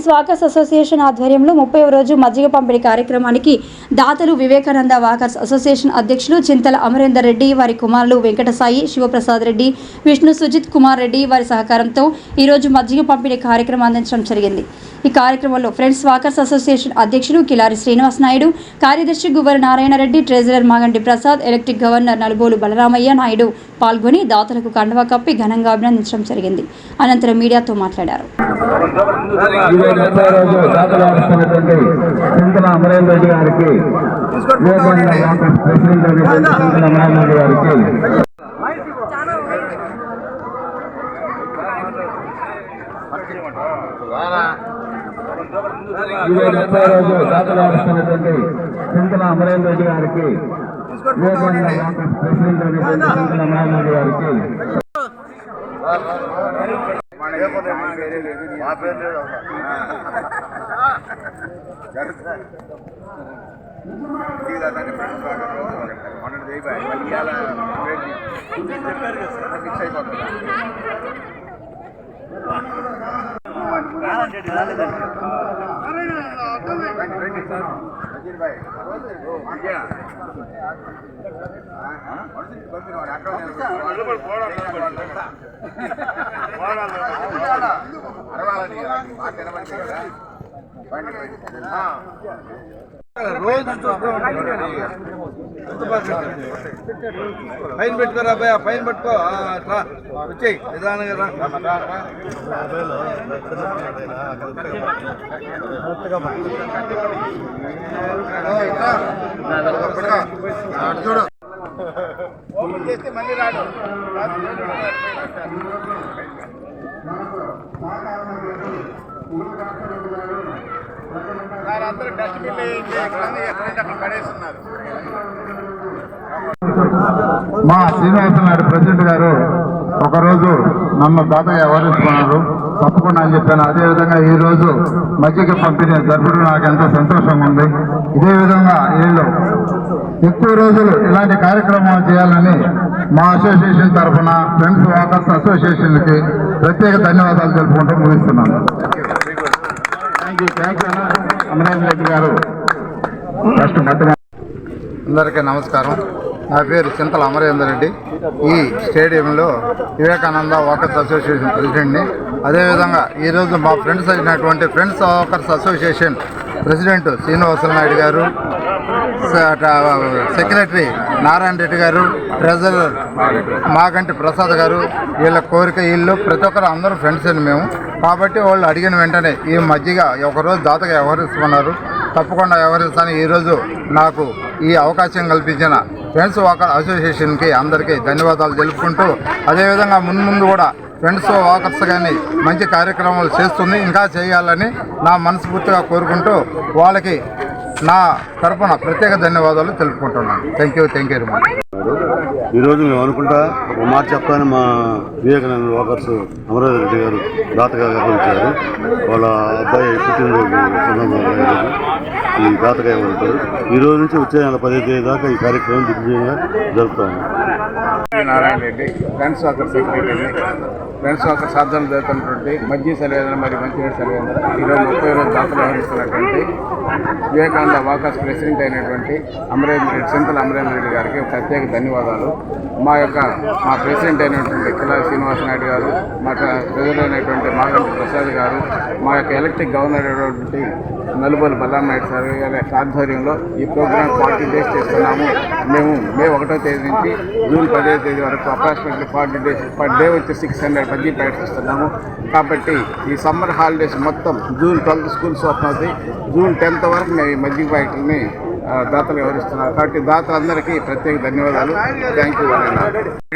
Friends walkers association ఆధ్వర్యంలో ముప్పై రోజు మజ్జిగ పంపిణీ కార్యక్రమానికి దాతలు వివేకానంద వాకర్స్ అసోసియేషన్ అధ్యక్షులు చింతల అమరేందర్ రెడ్డి వారి కుమారులు వెంకటసాయి శివప్రసాద్ రెడ్డి విష్ణు సుజిత్ కుమార్ రెడ్డి వారి సహకారంతో ఈరోజు మజ్జిగ పంపిణీ కార్యక్రమం అందించడం జరిగింది. ఈ కార్యక్రమంలో ఫ్రెండ్స్ వాకర్స్ అసోసియేషన్ అధ్యక్షులు కిలారి శ్రీనివాస్ నాయుడు కార్యదర్శి Guvvara Narayanareddy treasurer Maganti Prasad electric governor Nalubolu Balaramayya Naidu పాల్గొని దాతలకు కండవా కప్పి ఘనంగా అభినందించడం జరిగింది. అనంతరం మీడియాతో మాట్లాడారు. ఇరవై ముప్పై రోజు అమరేంద్ర రెడ్డి గారికి ప్రెసిడెంట్ అయినటువంటి అమరేంద్ర రెడ్డి గారికి ఇరవై ముప్పై రోజు దాఖలు ఆడుతున్నటువంటి చింతల అమరేంద్ర రెడ్డి గారికి ప్రెసిడెంట్ అయినటువంటి అమరేంద్ర రెడ్డి గారికి. పేరు మళ్ళీ ఇవాళ ఫిక్స్ అయిపోతుంది రండి, రండి సార్. రోజు ఫైన్ పెట్టుకోరా అబ్బాయి ఫైన్ పెట్టుకో. అట్లా వచ్చేయి. నిదానంగా రా. చూడు చేస్తే మళ్ళీ రాడు సార్ అందరూ డస్ట్బిన్ ఎక్కడైతే అక్కడ పడేస్తున్నారు. శ్రీనివాస నాయుడు ప్రెసిడెంట్ గారు ఒకరోజు నన్ను దాతగా వ్యవహరిస్తున్నారు తప్పకుండా అని చెప్పాను. అదేవిధంగా ఈ రోజు మజ్జిగ పంపిణీ జరపడం నాకు ఎంతో సంతోషంగా ఉంది. ఇదే విధంగా వీళ్ళు ఎక్కువ రోజులు ఇలాంటి కార్యక్రమాలు చేయాలని మా అసోసియేషన్ తరఫున ఫ్రెండ్స్ వాకర్స్ అసోసియేషన్కి ప్రత్యేక ధన్యవాదాలు తెలుపుకుంటూ ముగిస్తున్నాను. రెడ్డి గారు. అందరికీ నమస్కారం. నా పేరు చింతల అమరేందర్ రెడ్డి. ఈ స్టేడియంలో వివేకానంద వాకర్స్ అసోసియేషన్ ప్రెసిడెంట్ని. అదేవిధంగా ఈరోజు మా ఫ్రెండ్స్ అయినటువంటి friends walkers association president Srinivasula Naidu గారు సెక్రటరీ నారాయణ రెడ్డి గారు ట్రెజరర్ మాగంటి ప్రసాద్ గారు వీళ్ళ కోరిక వీళ్ళు ప్రతి ఒక్కరు అందరూ ఫ్రెండ్స్ అని మేము. కాబట్టి వాళ్ళు అడిగిన వెంటనే ఈ మధ్యగా ఒకరోజు దాతగా వ్యవహరిస్తున్నారు. తప్పకుండా వ్యవహరిస్తాను. ఈరోజు నాకు ఈ అవకాశం కల్పించిన ఫ్రెండ్స్ వాకర్ అసోసియేషన్కి అందరికీ ధన్యవాదాలు తెలుపుకుంటూ అదేవిధంగా ముందు ముందు కూడా ఫ్రెండ్స్ వాకర్స్ కానీ మంచి కార్యక్రమాలు చేస్తుంది ఇంకా చేయాలని నా మనస్ఫూర్తిగా కోరుకుంటూ వాళ్ళకి నా తరపున ప్రత్యేక ధన్యవాదాలు తెలుపుకుంటున్నాను. Thank you thank you very much ఈరోజు మేము అనుకుంటా ఒక మాట చెప్తాను మా వివేకానంద వాకర్స్ అమరావతి రెడ్డి గారు దాతగా వ్యవహరించారు. వాళ్ళ అబ్బాయి పుట్టినరోజు సందర్భంగా ఈ దాతగా ఉంటారు ఈ రోజు నుంచి వచ్చే నెల పదిహేను తేదీ దాకా ఈ కార్యక్రమం దిగ్విజయంగా జరుపుతాము Narayana Reddy friends walker secretary friends walker సాధన జరుగుతున్నటువంటి మధ్య సెలవేంద్ర మరియు మంచి సెలవేంద్ర. ఈరోజు ముప్పై రోజు దాఖలు వహిస్తున్నటువంటి వివేకానంద వాకర్స్ ప్రెసిడెంట్ అయినటువంటి అమరేంద్ర రెడ్డి చింతల అమరేంద్ర రెడ్డి గారికి ప్రత్యేక ధన్యవాదాలు. మా యొక్క మా ప్రెసిడెంట్ అయినటువంటి కిలా శ్రీనివాస నాయుడు గారు మా ప్రెసిడెంట్ అయినటువంటి మాగంటి ప్రసాద్ గారు మా యొక్క ఎలక్ట్రిక్ గవర్నర్ అయినటువంటి నలుబోలు బల్లాం సార్ గారి ఆధ్వర్యంలో ఈ ప్రోగ్రామ్ ఫార్టీ డేస్ చేస్తున్నాము. మేము మే ఒకటో తేదీ నుంచి జూన్ పదో తేదీ వరకు approximately forty days per day వచ్చి సిక్స్ హండ్రెడ్ పది ప్యాకెట్స్ ఇస్తున్నాము కాబట్టి ఈ సమ్మర్ హాలిడేస్ మొత్తం జూన్ ట్వెల్త్ స్కూల్స్ ఓపెన్ అవుతాయి జూన్ టెన్త్ వరకు మేము ఈ మజ్జిగ ప్యాకెట్ని ఆ, దాతలు వివరిస్తున్నారు కాబట్టి దాతలందరికీ ప్రత్యేక ధన్యవాదాలు. థ్యాంక్ యూ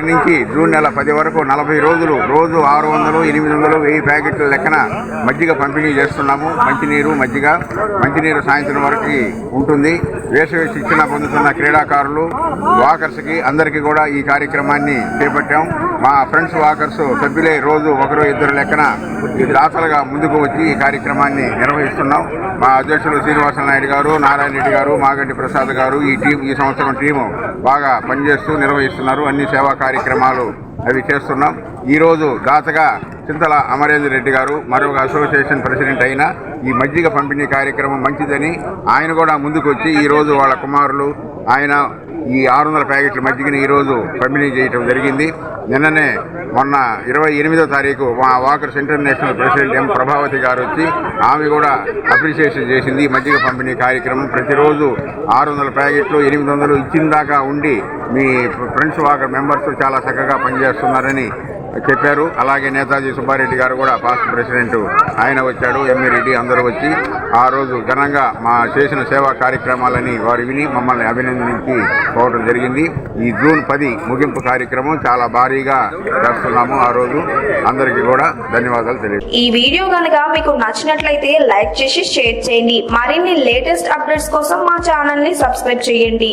నుంచి జూన్ నెల పది వరకు నలభై రోజులు రోజు ఆరు వందలు ఎనిమిది వందలు వెయ్యి ప్యాకెట్ల లెక్కన మజ్జిగ పంపిణీ చేస్తున్నాము. మంచినీరు మజ్జిగ మంచినీరు సాయంత్రం వరకు ఉంటుంది. వేసవి శిక్షణ పొందుతున్న క్రీడాకారులు వాకర్స్కి అందరికీ కూడా ఈ కార్యక్రమాన్ని చేపట్టాం. మా ఫ్రెండ్స్ వాకర్స్ సభ్యులే రోజు ఒకరు ఇద్దరు లెక్కన ఈ దాతలుగా ముందుకు వచ్చి ఈ కార్యక్రమాన్ని నిర్వహిస్తున్నాం. మా అధ్యక్షులు శ్రీనివాస నాయుడు గారు నారాయణ రెడ్డి గారు రెడ్డి ప్రసాద్ గారు ఈ టీం ఈ సంవత్సరం టీము బాగా పనిచేస్తూ నిర్వహిస్తున్నారు. అన్ని సేవా కార్యక్రమాలు అవి చేస్తున్నాం. ఈరోజు దాతగా చింతల అమరేంద్ర రెడ్డి గారు మరొక అసోసియేషన్ ప్రెసిడెంట్ అయిన ఈ మజ్జిగ పంపిణీ కార్యక్రమం మంచిదని ఆయన కూడా ముందుకు వచ్చి ఈరోజు వాళ్ళ కుమారులు ఆయన ఈ ఆరు వందల ప్యాకెట్ల మజ్జిగని ఈరోజు పంపిణీ చేయటం జరిగింది. నిన్ననే మొన్న ఇరవై ఎనిమిదో తారీఖు మా walkers international president M Prabhavati గారు వచ్చి ఆమె కూడా అప్రిషియేషన్ చేసింది మజ్జిగ పంపిణీ కార్యక్రమం. ప్రతిరోజు ఆరు వందల ప్యాకెట్లు ఎనిమిది వందలు ఇచ్చిన దాకా ఉండి మీ ఫ్రెండ్స్ వాకర్ మెంబర్స్ చాలా చక్కగా పనిచేస్తున్నారని చెప్పారు. అలాగే నేతాజీ సుబ్బారెడ్డి గారు కూడా పాస్ట్ ప్రెసిడెంట్. ఆయన వచ్చాడు ఎంఏ రెడ్డి అందరూ వచ్చి ఆ రోజు ఘనంగా మా చేసిన సేవా కార్యక్రమాలని వారు విని మమ్మల్ని అభినందించి పోవడం జరిగింది. ఈ జూన్ పది ముగింపు కార్యక్రమం చాలా భారీగా చేస్తున్నాము ఆ రోజు. అందరికీ కూడా ధన్యవాదాలు తెలియదు ఈ వీడియో కనుక మీకు నచ్చినట్లయితే లైక్ చేసి షేర్ చేయండి. మరిన్ని లేటెస్ట్ అప్డేట్స్ కోసం మా ఛానల్ని సబ్స్క్రైబ్ చేయండి.